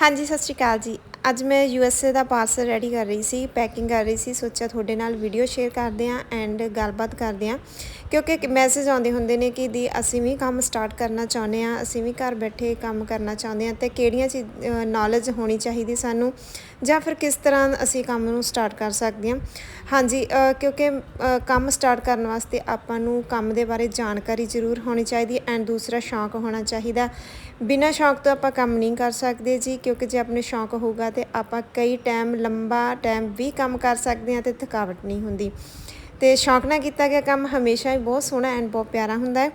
ਹਾਂਜੀ, ਸਤਿ ਸ਼੍ਰੀ ਅਕਾਲ ਜੀ। ਅੱਜ ਮੈਂ ਯੂ ਐਸ ਏ ਦਾ ਪਾਰਸਲ ਰੈਡੀ ਕਰ ਰਹੀ ਸੀ ਪੈਕਿੰਗ ਕਰ ਰਹੀ ਸੀ। ਸੋਚਿਆ ਤੁਹਾਡੇ ਨਾਲ ਵੀਡੀਓ ਸ਼ੇਅਰ ਕਰਦੇ ਹਾਂ ਐਂਡ ਗੱਲਬਾਤ ਕਰਦੇ ਹਾਂ। ਕਿਉਂਕਿ ਮੈਸੇਜ ਆਉਂਦੇ ਹੁੰਦੇ ਨੇ ਕਿ ਦੀ ਅਸੀਂ ਵੀ ਕੰਮ ਸਟਾਰਟ ਕਰਨਾ ਚਾਹੁੰਦੇ ਹਾਂ, ਅਸੀਂ ਵੀ ਘਰ ਬੈਠੇ ਕੰਮ ਕਰਨਾ ਚਾਹੁੰਦੇ ਹਾਂ, ਤੇ ਕਿਹੜੀਆਂ ਚੀਜ਼ ਨੌਲੇਜ ਹੋਣੀ ਚਾਹੀਦੀ ਸਾਨੂੰ ਜਾਂ ਫਿਰ ਕਿਸ ਤਰ੍ਹਾਂ ਅਸੀਂ ਕੰਮ ਨੂੰ ਸਟਾਰਟ ਕਰ ਸਕਦੇ ਹਾਂ। ਹਾਂਜੀ ਕਿਉਂਕਿ ਕੰਮ ਸਟਾਰਟ ਕਰਨ ਵਾਸਤੇ ਆਪਾਂ ਨੂੰ ਕੰਮ ਦੇ ਬਾਰੇ ਜਾਣਕਾਰੀ ਜ਼ਰੂਰ ਹੋਣੀ ਚਾਹੀਦੀ ਹੈ ਐਂਡ ਦੂਸਰਾ ਸ਼ੌਂਕ ਹੋਣਾ ਚਾਹੀਦਾ। ਬਿਨਾਂ ਸ਼ੌਂਕ ਤੋਂ ਆਪਾਂ ਕੰਮ ਨਹੀਂ ਕਰ ਸਕਦੇ ਜੀ, ਕਿਉਂਕਿ ਜੇ ਆਪਣੇ ਸ਼ੌਂਕ ਹੋਊਗਾ ਤੇ ਆਪਾਂ ਕਈ ਟਾਈਮ ਲੰਬਾ ਟਾਈਮ ਵੀ ਕੰਮ ਕਰ ਸਕਦੇ ਹਾਂ ਤੇ ਥਕਾਵਟ ਨਹੀਂ ਹੁੰਦੀ। ਤੇ ਸ਼ੌਂਕ ਨਾਲ ਕੀਤਾ ਗਿਆ ਕੰਮ ਹਮੇਸ਼ਾ ਹੀ ਬਹੁਤ ਸੋਹਣਾ ਐਂਡ ਬਹੁਤ ਪਿਆਰਾ ਹੁੰਦਾ ਹੈ।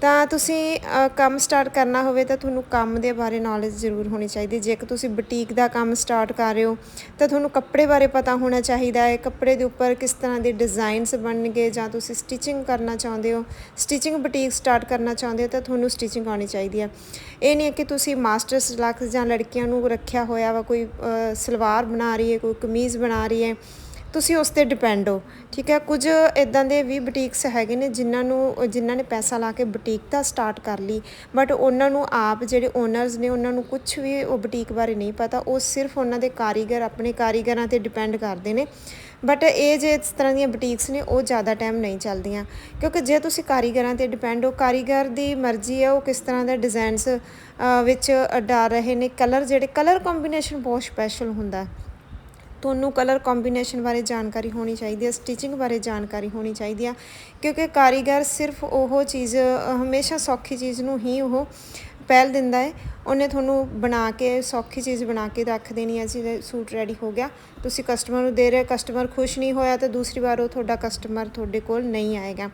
ਤਾਂ ਤੁਸੀਂ ਕੰਮ ਸਟਾਰਟ ਕਰਨਾ ਹੋਵੇ ਤਾਂ ਤੁਹਾਨੂੰ ਕੰਮ ਦੇ ਬਾਰੇ ਨੌਲੇਜ ਜ਼ਰੂਰ ਹੋਣੀ ਚਾਹੀਦੀ। ਜੇਕਰ ਤੁਸੀਂ ਬੁਟੀਕ ਦਾ ਕੰਮ ਸਟਾਰਟ ਕਰ ਰਹੇ ਹੋ, ਤਾਂ ਤੁਹਾਨੂੰ ਕੱਪੜੇ ਬਾਰੇ ਪਤਾ ਹੋਣਾ ਚਾਹੀਦਾ ਹੈ। ਕੱਪੜੇ ਦੇ ਉੱਪਰ ਕਿਸ ਤਰ੍ਹਾਂ ਦੇ ਡਿਜ਼ਾਈਨਸ ਬਣਨਗੇ ਜਾਂ ਤੁਸੀਂ ਸਟਿਚਿੰਗ ਕਰਨਾ ਚਾਹੁੰਦੇ ਹੋ ਸਟਿਚਿੰਗ ਬੁਟੀਕ ਸਟਾਰਟ ਕਰਨਾ ਚਾਹੁੰਦੇ ਹੋ ਤਾਂ ਤੁਹਾਨੂੰ ਸਟਿਚਿੰਗ ਆਉਣੀ ਚਾਹੀਦੀ ਹੈ। ਇਹ ਨਹੀਂ ਹੈ ਕਿ ਤੁਸੀਂ ਮਾਸਟਰਸ ਲੱਖ ਜਾਂ ਲੜਕੀਆਂ ਨੂੰ ਰੱਖਿਆ ਹੋਇਆ ਵਾ, ਕੋਈ ਸਲਵਾਰ ਬਣਾ ਰਹੀ ਹੈ, ਕੋਈ ਕਮੀਜ਼ ਬਣਾ ਰਹੀ ਹੈ। ਤੁਸੀਂ ਉਸ ਤੇ ਡਿਪੈਂਡ ਹੋ, ਠੀਕ ਹੈ? ਕੁਝ ਇਦਾਂ ਦੇ ਵੀ ਬੁਟੀਕਸ ਹੈਗੇ ਨੇ ਜਿਨ੍ਹਾਂ ਨੂੰ, ਜਿਨ੍ਹਾਂ ਨੇ ਪੈਸਾ ਲਾ ਕੇ ਬੁਟੀਕ ਤਾਂ ਸਟਾਰਟ ਕਰ ਲਈ ਬਟ ਉਹਨਾਂ ਨੂੰ ਆਪ ਜਿਹੜੇ ਓਨਰਸ ਨੇ, ਉਹਨਾਂ ਨੂੰ ਕੁਝ ਵੀ ਉਹ ਬੁਟੀਕ ਬਾਰੇ ਨਹੀਂ ਪਤਾ, ਉਹ ਸਿਰਫ ਉਹਨਾਂ ਦੇ ਕਾਰੀਗਰ, ਆਪਣੇ ਕਾਰੀਗਰਾਂ ਤੇ ਡਿਪੈਂਡ ਕਰਦੇ ਨੇ। ਬਟ ਇਹ ਜੇ ਇਸ ਤਰ੍ਹਾਂ ਦੀਆਂ ਬੁਟੀਕਸ ਨੇ, ਉਹ ਜ਼ਿਆਦਾ ਟਾਈਮ ਨਹੀਂ ਚੱਲਦੀਆਂ, ਕਿਉਂਕਿ ਜੇ ਤੁਸੀਂ ਕਾਰੀਗਰਾਂ ਤੇ ਡਿਪੈਂਡ ਹੋ, ਕਾਰੀਗਰ ਦੀ ਮਰਜ਼ੀ ਹੈ ਉਹ ਕਿਸ ਤਰ੍ਹਾਂ ਦਾ ਡਿਜ਼ਾਈਨਸ ਵਿੱਚ ਡਾਲ ਰਹੇ ਨੇ ਕਲਰ ਜਿਹੜੇ ਕਲਰ ਕੰਬੀਨੇਸ਼ਨ ਬਹੁਤ ਸਪੈਸ਼ਲ ਹੁੰਦਾ। ਹੈ ਤੁਹਾਨੂੰ ਕਲਰ ਕੰਬੀਨੇਸ਼ਨ ਬਾਰੇ ਜਾਣਕਾਰੀ ਹੋਣੀ ਚਾਹੀਦੀ ਹੈ ਸਟਿਚਿੰਗ ਬਾਰੇ ਜਾਣਕਾਰੀ ਹੋਣੀ ਚਾਹੀਦੀ ਆ ਕਿਉਂਕਿ ਕਾਰੀਗਰ ਸਿਰਫ ਉਹ ਚੀਜ਼ ਹਮੇਸ਼ਾ ਸੌਖੀ ਚੀਜ਼ ਨੂੰ ਹੀ ਉਹ ਪਹਿਲ ਦਿੰਦਾ ਹੈ। ਉਹਨੇ ਤੁਹਾਨੂੰ ਬਣਾ ਕੇ, ਸੌਖੀ ਚੀਜ਼ ਬਣਾ ਕੇ ਰੱਖ ਦੇਣੀ ਹੈ। ਜੀ ਸੂਟ ਰੈਡੀ ਹੋ ਗਿਆ, ਤੁਸੀਂ ਕਸਟਮਰ ਨੂੰ ਦੇ ਰਹੇ ਕਸਟਮਰ ਖੁਸ਼ ਨਹੀਂ ਹੋਇਆ ਤਾਂ ਦੂਸਰੀ ਵਾਰ ਉਹ ਤੁਹਾਡਾ ਕਸਟਮਰ ਤੁਹਾਡੇ ਕੋਲ ਨਹੀਂ ਆਏਗਾ।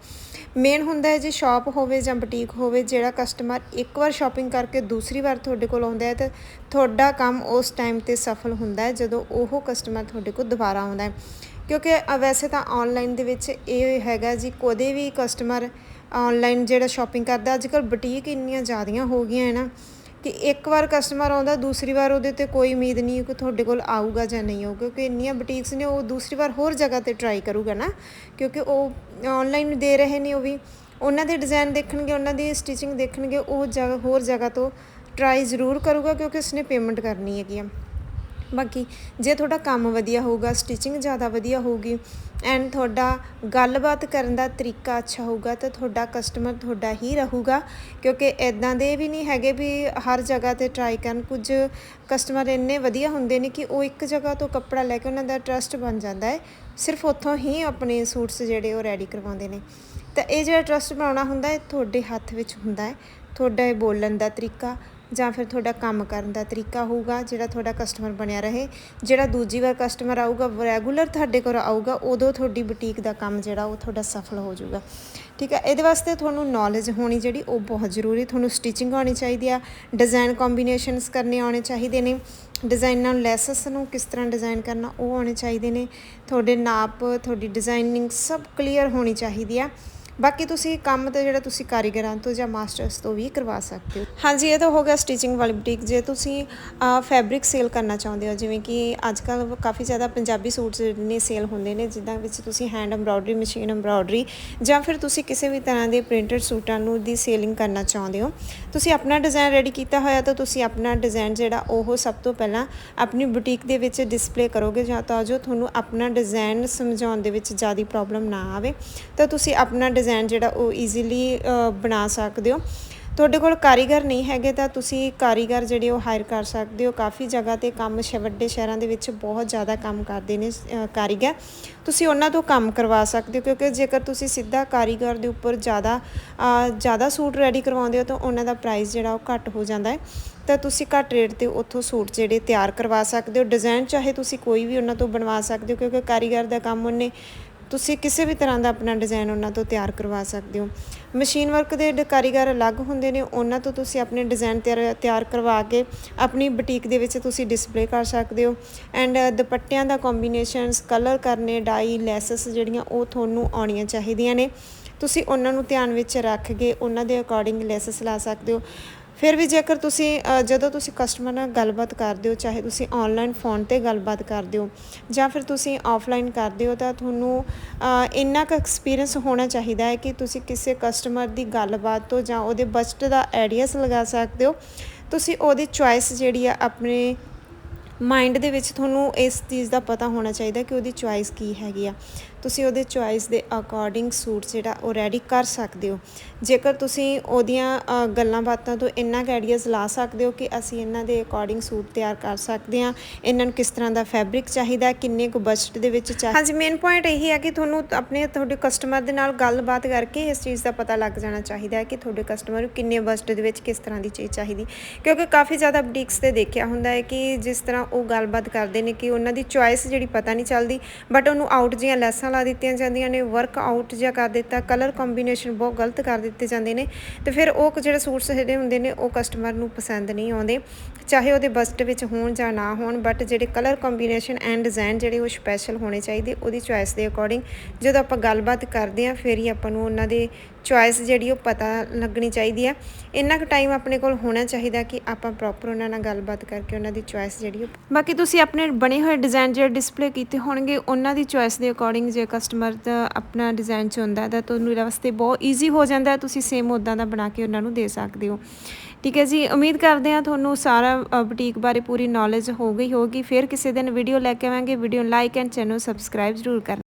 ਮੇਨ ਹੁੰਦਾ ਹੈ ਜੇ ਸ਼ਾਪ ਹੋਵੇ ਜਾਂ ਬੁਟੀਕ ਹੋਵੇ, ਜਿਹੜਾ ਕਸਟਮਰ ਇੱਕ ਵਾਰ ਸ਼ਾਪਿੰਗ ਕਰਕੇ ਦੂਸਰੀ ਵਾਰ ਤੁਹਾਡੇ ਕੋਲ ਆਉਂਦਾ ਹੈ ਤਾਂ ਤੁਹਾਡਾ ਕੰਮ ਉਸ ਟਾਈਮ ਤੇ ਸਫਲ ਹੁੰਦਾ ਹੈ, ਜਦੋਂ ਉਹ ਕਸਟਮਰ ਤੁਹਾਡੇ ਕੋਲ ਦੁਬਾਰਾ ਆਉਂਦਾ ਹੈ। ਕਿਉਂਕਿ ਵੈਸੇ ਤਾਂ ਆਨਲਾਈਨ ਦੇ ਵਿੱਚ ਇਹ ਹੈਗਾ ਜੀ, ਕਦੇ ਵੀ ਕਸਟਮਰ ਆਨਲਾਈਨ ਜਿਹੜਾ ਸ਼ਾਪਿੰਗ ਕਰਦਾ ਅੱਜ ਕੱਲ ਬੁਟੀਕ ਇੰਨੀਆਂ ਜ਼ਿਆਦੀਆਂ ਹੋ ਗਈਆਂ ਹੈ ਨਾ ਕਿ ਇੱਕ ਵਾਰ ਕਸਟਮਰ ਆਉਂਦਾ, ਦੂਸਰੀ ਵਾਰ ਉਹਦੇ ਤੇ ਕੋਈ ਉਮੀਦ ਨਹੀਂ ਕਿ ਤੁਹਾਡੇ ਕੋਲ ਆਊਗਾ ਜਾਂ ਨਹੀਂ ਆਊਗਾ, ਕਿਉਂਕਿ ਇੰਨੀਆਂ ਬੁਟੀਕਸ ਨੇ, ਉਹ ਦੂਸਰੀ ਵਾਰ ਹੋਰ ਜਗ੍ਹਾ ਤੇ ਟਰਾਈ ਕਰੂਗਾ ਨਾ, ਕਿਉਂਕਿ ਉਹ ਆਨਲਾਈਨ ਦੇ ਰਹੇ ਨੇ ਉਹ ਵੀ। ਉਹਨਾਂ ਦੇ ਡਿਜ਼ਾਈਨ ਦੇਖਣਗੇ, ਉਹਨਾਂ ਦੀ ਸਟਿਚਿੰਗ ਦੇਖਣਗੇ, ਉਹ ਜਗ੍ਹਾ, ਹੋਰ ਜਗ੍ਹਾ ਤੋਂ ਟਰਾਈ ਜ਼ਰੂਰ ਕਰੂਗਾ ਕਿਉਂਕਿ ਉਸਨੇ ਪੇਮੈਂਟ ਕਰਨੀ ਹੈਗੀ ਆ। ਬਾਕੀ ਜੇ ਤੁਹਾਡਾ ਕੰਮ ਵਧੀਆ ਹੋਊਗਾ ਸਟਿਚਿੰਗ ਜ਼ਿਆਦਾ ਵਧੀਆ ਹੋਊਗੀ ਐਂਡ ਤੁਹਾਡਾ ਗੱਲਬਾਤ ਕਰਨ ਦਾ ਤਰੀਕਾ ਅੱਛਾ ਹੋਊਗਾ ਤਾਂ ਤੁਹਾਡਾ ਕਸਟਮਰ ਤੁਹਾਡਾ ਹੀ ਰਹੂਗਾ ਕਿਉਂਕਿ ਇਦਾਂ ਦੇ ਵੀ ਨਹੀਂ ਹੈਗੇ ਵੀ ਹਰ ਜਗ੍ਹਾ ਤੇ ਟਰਾਈ ਕਰਨ। ਕੁਝ ਕਸਟਮਰ ਇੰਨੇ ਵਧੀਆ ਹੁੰਦੇ ਨੇ ਕਿ ਉਹ ਇੱਕ ਜਗ੍ਹਾ ਤੋਂ ਕੱਪੜਾ ਲੈ ਕੇ ਉਹਨਾਂ ਦਾ ਟਰਸਟ ਬਣ ਜਾਂਦਾ ਹੈ। ਸਿਰਫ ਉੱਥੋਂ ਹੀ ਆਪਣੇ ਸੂਟਸ ਜਿਹੜੇ ਉਹ ਰੈਡੀ ਕਰਵਾਉਂਦੇ ਨੇ। ਤਾਂ ਇਹ ਜਿਹੜਾ ਟਰਸਟ ਬਣਾਉਣਾ ਹੁੰਦਾ ਹੈ ਤੁਹਾਡੇ ਹੱਥ ਵਿੱਚ ਹੁੰਦਾ ਹੈ। ਤੁਹਾਡਾ ਇਹ ਬੋਲਣ ਦਾ ਤਰੀਕਾ ਜਾਂ ਫਿਰ ਤੁਹਾਡਾ ਕੰਮ ਕਰਨ ਦਾ ਤਰੀਕਾ ਹੋਊਗਾ, ਜਿਹੜਾ ਤੁਹਾਡਾ ਕਸਟਮਰ ਬਣਿਆ ਰਹੇ, ਜਿਹੜਾ ਦੂਜੀ ਵਾਰ ਕਸਟਮਰ ਆਊਗਾ ਰੈਗੂਲਰ ਤੁਹਾਡੇ ਕੋਲ ਆਊਗਾ, ਉਦੋਂ ਤੁਹਾਡੀ ਬੁਟੀਕ ਦਾ ਕੰਮ ਜਿਹੜਾ ਉਹ ਤੁਹਾਡਾ ਸਫਲ ਹੋ ਜਾਊਗਾ। ਠੀਕ ਹੈ, ਇਹਦੇ ਵਾਸਤੇ ਤੁਹਾਨੂੰ ਨੌਲੇਜ ਹੋਣੀ ਜਿਹੜੀ ਉਹ ਬਹੁਤ ਜ਼ਰੂਰੀ, ਤੁਹਾਨੂੰ ਸਟਿਚਿੰਗ ਆਉਣੀ ਚਾਹੀਦੀ ਆ ਡਿਜ਼ਾਈਨ ਕੰਬੀਨੇਸ਼ਨਸ ਕਰਨੇ ਆਉਣੇ ਚਾਹੀਦੇ ਨੇ ਡਿਜ਼ਾਈਨਾਂ ਨੂੰ ਲੈਸਸ ਨੂੰ ਕਿਸ ਤਰ੍ਹਾਂ ਡਿਜ਼ਾਈਨ ਕਰਨਾ ਉਹ ਆਉਣੇ ਚਾਹੀਦੇ ਨੇ, ਤੁਹਾਡੇ ਨਾਪ, ਤੁਹਾਡੀ ਡਿਜ਼ਾਈਨਿੰਗ ਸਭ ਕਲੀਅਰ ਹੋਣੀ ਚਾਹੀਦੀ ਆ। ਬਾਕੀ ਤੁਸੀਂ ਕੰਮ ਤੇ ਜਿਹੜਾ ਤੁਸੀਂ ਕਾਰੀਗਰਾਂ ਤੋਂ ਜਾਂ ਮਾਸਟਰਸ ਤੋਂ ਵੀ ਕਰਵਾ ਸਕਦੇ ਹੋ। ਹਾਂਜੀ, ਇਹ ਤਾਂ ਹੋ ਗਿਆ ਸਟਿਚਿੰਗ ਵਾਲੀ ਬੁਟੀਕ। ਜੇ ਤੁਸੀਂ ਫੈਬਰਿਕ ਸੇਲ ਕਰਨਾ ਚਾਹੁੰਦੇ ਹੋ, ਜਿਵੇਂ ਕਿ ਅੱਜ ਕੱਲ ਕਾਫੀ ਜ਼ਿਆਦਾ ਪੰਜਾਬੀ ਸੂਟਸ ਨੇ ਸੇਲ ਹੁੰਦੇ ਨੇ, ਜਿੱਦਾਂ ਵਿੱਚ ਤੁਸੀਂ ਹੈਂਡ ਐਮਬ੍ਰਾਇਡਰੀ, ਮਸ਼ੀਨ ਐਮਬ੍ਰਾਇਡਰੀ ਜਾਂ ਫਿਰ ਤੁਸੀਂ ਕਿਸੇ ਵੀ ਤਰ੍ਹਾਂ ਦੇ ਪ੍ਰਿੰਟਡ ਸੂਟਾਂ ਨੂੰ ਦੀ ਸੇਲਿੰਗ ਕਰਨਾ ਚਾਹੁੰਦੇ ਹੋ। ਤੁਸੀਂ ਆਪਣਾ ਡਿਜ਼ਾਈਨ ਰੈਡੀ ਕੀਤਾ ਹੋਇਆ, ਤਾਂ ਤੁਸੀਂ ਆਪਣਾ ਡਿਜ਼ਾਈਨ ਜਿਹੜਾ ਉਹ ਸਭ ਤੋਂ ਪਹਿਲਾਂ ਆਪਣੀ ਬੁਟੀਕ ਦੇ ਵਿੱਚ ਡਿਸਪਲੇ ਕਰੋਗੇ, ਜਾਂ ਤਾਂ ਜੋ ਤੁਹਾਨੂੰ ਆਪਣਾ ਡਿਜ਼ਾਈਨ ਸਮਝਾਉਣ ਦੇ ਵਿੱਚ ਜ਼ਿਆਦਾ ਪ੍ਰੋਬਲਮ ਨਾ ਆਵੇ। ਤਾਂ ਤੁਸੀਂ ਆਪਣਾ ਡਿਜ਼ਾਈਨ ਜਿਹੜਾ ਉਹ ਈਜ਼ੀਲੀ ਬਣਾ ਸਕਦੇ ਹੋ। ਤੁਹਾਡੇ ਕੋਲ ਕਾਰੀਗਰ ਨਹੀਂ ਹੈਗੇ ਤਾਂ ਤੁਸੀਂ ਕਾਰੀਗਰ ਜਿਹੜੇ ਉਹ ਹਾਇਰ ਕਰ ਸਕਦੇ ਹੋ। ਕਾਫੀ ਜਗ੍ਹਾ ਤੇ ਕੰਮ ਸ਼ ਵੱਡੇ ਸ਼ਹਿਰਾਂ ਦੇ ਵਿੱਚ ਬਹੁਤ ਜ਼ਿਆਦਾ ਕੰਮ ਕਰਦੇ ਨੇ ਕਾਰੀਗਰ। ਤੁਸੀਂ ਉਹਨਾਂ ਤੋਂ ਕੰਮ ਕਰਵਾ ਸਕਦੇ ਹੋ ਕਿਉਂਕਿ ਜੇਕਰ ਤੁਸੀਂ ਸਿੱਧਾ ਕਾਰੀਗਰ ਦੇ ਉੱਪਰ ਜ਼ਿਆਦਾ ਜ਼ਿਆਦਾ ਸੂਟ ਰੈਡੀ ਕਰਵਾਉਂਦੇ ਹੋ ਤਾਂ ਉਹਨਾਂ ਦਾ ਪ੍ਰਾਈਸ ਜਿਹੜਾ ਉਹ ਘੱਟ ਹੋ ਜਾਂਦਾ ਹੈ। ਤਾਂ ਤੁਸੀਂ ਘੱਟ ਰੇਟ ਤੇ ਉੱਥੋਂ ਸੂਟ ਜਿਹੜੇ ਤਿਆਰ ਕਰਵਾ ਸਕਦੇ ਹੋ। ਡਿਜ਼ਾਈਨ ਚਾਹੇ ਤੁਸੀਂ ਕੋਈ ਵੀ ਉਹਨਾਂ ਤੋਂ ਬਣਵਾ ਸਕਦੇ ਹੋ ਕਿਉਂਕਿ ਕਾਰੀਗਰ ਦਾ ਕੰਮ ਉਹਨੇ ਤੁਸੀਂ ਕਿਸੇ ਵੀ ਤਰ੍ਹਾਂ ਦਾ ਆਪਣਾ ਡਿਜ਼ਾਈਨ ਉਹਨਾਂ ਤੋਂ ਤਿਆਰ ਕਰਵਾ ਸਕਦੇ ਹੋ। ਮਸ਼ੀਨ ਵਰਕ ਦੇ ਕਾਰੀਗਰ ਅਲੱਗ ਹੁੰਦੇ ਨੇ, ਉਹਨਾਂ ਤੋਂ ਤੁਸੀਂ ਆਪਣੇ ਡਿਜ਼ਾਈਨ ਤਿਆਰ ਤਿਆਰ ਕਰਵਾ ਕੇ ਆਪਣੀ ਬੁਟੀਕ ਦੇ ਵਿੱਚ ਤੁਸੀਂ ਡਿਸਪਲੇ ਕਰ ਸਕਦੇ ਹੋ। ਐਂਡ ਦੁਪੱਟਿਆਂ ਦਾ ਕੰਬੀਨੇਸ਼ਨਸ ਕਲਰ ਕਰਨੇ ਡਾਈ ਲੈਸਸ ਜਿਹੜੀਆਂ ਉਹ ਤੁਹਾਨੂੰ ਆਉਣੀਆਂ ਚਾਹੀਦੀਆਂ ਨੇ। ਤੁਸੀਂ ਉਹਨਾਂ ਨੂੰ ਧਿਆਨ ਵਿੱਚ ਰੱਖ ਕੇ ਉਹਨਾਂ ਦੇ ਅਕੋਰਡਿੰਗ ਲੈਸਸ ਲਾ ਸਕਦੇ ਹੋ। ਫਿਰ ਵੀ ਜੇਕਰ ਤੁਸੀਂ ਜਦੋਂ ਤੁਸੀਂ ਕਸਟਮਰ ਨਾਲ ਗੱਲਬਾਤ ਕਰਦੇ ਹੋ, ਚਾਹੇ ਤੁਸੀਂ ਆਨਲਾਈਨ ਫੋਨ ਤੇ ਗੱਲਬਾਤ ਕਰਦੇ ਹੋ, ਜਾਂ ਫਿਰ ਤੁਸੀਂ ਆਫਲਾਈਨ ਕਰਦੇ ਹੋ, ਤਾਂ ਤੁਹਾਨੂੰ ਇੰਨਾ ਕੁ ਐਕਸਪੀਰੀਅੰਸ ਹੋਣਾ ਚਾਹੀਦਾ ਹੈ ਕਿ ਤੁਸੀਂ ਕਿਸੇ ਕਸਟਮਰ ਦੀ ਗੱਲਬਾਤ ਤੋਂ ਜਾਂ ਉਹਦੇ ਬਜਟ ਦਾ ਆਈਡੀਆਸ ਲਗਾ ਸਕਦੇ ਹੋ। ਤੁਸੀਂ ਉਹਦੀ ਚੁਆਇਸ ਜਿਹੜੀ ਆ ਆਪਣੇ ਮਾਈਂਡ ਦੇ ਵਿੱਚ ਤੁਹਾਨੂੰ ਇਸ ਚੀਜ਼ ਦਾ ਪਤਾ ਹੋਣਾ ਚਾਹੀਦਾ ਕਿ ਉਹਦੀ ਚੁਆਇਸ ਕੀ ਹੈਗੀ ਆ। ਤੁਸੀਂ ਉਹਦੇ ਚੁਆਇਸ ਦੇ ਅਕੋਰਡਿੰਗ ਸੂਟ ਜਿਹੜਾ ਉਹ ਰੈਡੀ ਕਰ ਸਕਦੇ ਹੋ। ਜੇਕਰ ਤੁਸੀਂ ਉਹਦੀਆਂ ਗੱਲਾਂ ਬਾਤਾਂ ਤੋਂ ਇੰਨਾ ਕੁ ਆਈਡੀਆਜ਼ ਲਾ ਸਕਦੇ ਹੋ ਕਿ ਅਸੀਂ ਇਹਨਾਂ ਦੇ ਅਕੋਰਡਿੰਗ ਸੂਟ ਤਿਆਰ ਕਰ ਸਕਦੇ ਹਾਂ, ਇਹਨਾਂ ਨੂੰ ਕਿਸ ਤਰ੍ਹਾਂ ਦਾ ਫੈਬਰਿਕ ਚਾਹੀਦਾ ਕਿੰਨੇ ਕੁ ਬਜਟ ਦੇ ਵਿੱਚ ਚਾਹੀਦਾ ਹਾਂਜੀ ਮੇਨ ਪੁਆਇੰਟ ਇਹੀ ਹੈ ਕਿ ਤੁਹਾਨੂੰ ਆਪਣੇ, ਤੁਹਾਡੇ ਕਸਟਮਰ ਦੇ ਨਾਲ ਗੱਲਬਾਤ ਕਰਕੇ ਇਸ ਚੀਜ਼ ਦਾ ਪਤਾ ਲੱਗ ਜਾਣਾ ਚਾਹੀਦਾ ਹੈ ਕਿ ਤੁਹਾਡੇ ਕਸਟਮਰ ਨੂੰ ਕਿੰਨੇ ਬਜਟ ਦੇ ਵਿੱਚ ਕਿਸ ਤਰ੍ਹਾਂ ਦੀ ਚੀਜ਼ ਚਾਹੀਦੀ। ਕਿਉਂਕਿ ਕਾਫੀ ਜ਼ਿਆਦਾ ਬੁਟੀਕਸ ਤੇ ਦੇਖਿਆ ਹੁੰਦਾ ਹੈ ਕਿ ਜਿਸ ਤਰ੍ਹਾਂ ਉਹ ਗੱਲਬਾਤ ਕਰਦੇ ਨੇ ਕਿ ਉਹਨਾਂ ਦੀ ਚੁਆਇਸ ਜਿਹੜੀ ਪਤਾ ਨਹੀਂ ਚੱਲਦੀ ਬਟ ਉਹਨੂੰ ਆਊਟ ਜੀਆਂ ਲੈਸਾਂ ਲਾ ਦਿੱਤੀਆਂ ਜਾਂਦੀਆਂ ਨੇ ਵਰਕ ਆਊਟ ਜਿਹਾ ਕਰ ਦਿੱਤਾ ਕਲਰ ਕੰਬੀਨੇਸ਼ਨ ਬਹੁਤ ਗਲਤ ਕਰ ਦਿੱਤੇ ਜਾਂਦੇ ਨੇ ਤੇ ਫਿਰ ਉਹ ਜਿਹੜੇ ਸੂਟਸ ਜਿਹੜੇ ਹੁੰਦੇ ਨੇ, ਉਹ ਕਸਟਮਰ ਨੂੰ ਪਸੰਦ ਨਹੀਂ ਆਉਂਦੇ। ਚਾਹੇ ਉਹਦੇ ਬਸਟ ਵਿੱਚ ਹੋਣ ਜਾਂ ਨਾ ਹੋਣ ਬਟ ਜਿਹੜੇ ਕਲਰ ਕੰਬੀਨੇਸ਼ਨ ਐਂਡ ਡਿਜ਼ਾਈਨ ਜਿਹੜੇ ਉਹ ਸਪੈਸ਼ਲ ਹੋਣੇ ਚਾਹੀਦੇ, ਉਹਦੀ ਚੁਆਇਸ ਦੇ ਅਕੋਰਡਿੰਗ ਜਦੋਂ ਆਪਾਂ ਗੱਲਬਾਤ ਕਰਦੇ ਹਾਂ, ਫਿਰ ਹੀ ਆਪਾਂ ਨੂੰ ਉਹਨਾਂ ਦੇ ਚੁਆਇਸ ਜਿਹੜੀ ਉਹ ਪਤਾ ਲੱਗਣੀ ਚਾਹੀਦੀ ਆ ਇੰਨਾ ਕੁ ਟਾਈਮ ਆਪਣੇ ਕੋਲ ਹੋਣਾ ਚਾਹੀਦਾ ਕਿ ਆਪਾਂ ਪ੍ਰੋਪਰ ਉਹਨਾਂ ਨਾਲ ਗੱਲਬਾਤ ਕਰਕੇ ਉਹਨਾਂ ਦੀ ਚੁਆਇਸ ਜਿਹੜੀ ਉਹ ਬਾਕੀ ਤੁਸੀਂ ਆਪਣੇ ਬਣੇ ਹੋਏ ਡਿਜ਼ਾਈਨ ਜਿਹੜੇ ਡਿਸਪਲੇ ਕੀਤੇ ਹੋਣਗੇ, ਉਹਨਾਂ ਦੀ ਚੁਆਇਸ ਦੇ ਅਕੋਰਡਿੰਗ ਜੇ ਕਸਟਮਰ ਦਾ ਆਪਣਾ ਡਿਜ਼ਾਈਨ ਚਾਹੁੰਦਾ ਤਾਂ ਤੁਹਾਨੂੰ ਇਹਦੇ ਵਾਸਤੇ ਬਹੁਤ ਈਜ਼ੀ ਹੋ ਜਾਂਦਾ ਤੁਸੀਂ ਸੇਮ ਉਦਾਂ ਦਾ ਬਣਾ ਕੇ ਉਹਨਾਂ ਨੂੰ ਦੇ ਸਕਦੇ ਹੋ। ਠੀਕ ਹੈ ਜੀ, ਉਮੀਦ ਕਰਦੇ ਹਾਂ ਤੁਹਾਨੂੰ ਸਾਰਾ ਬੁਟੀਕ ਬਾਰੇ ਪੂਰੀ ਨੌਲੇਜ ਹੋ ਗਈ ਹੋਗੀ ਫਿਰ ਕਿਸੇ ਦਿਨ ਵੀਡੀਓ ਲੈ ਕੇ ਆਵਾਂਗੇ। Video like and channel subscribe ਜ਼ਰੂਰ ਕਰਨਾ।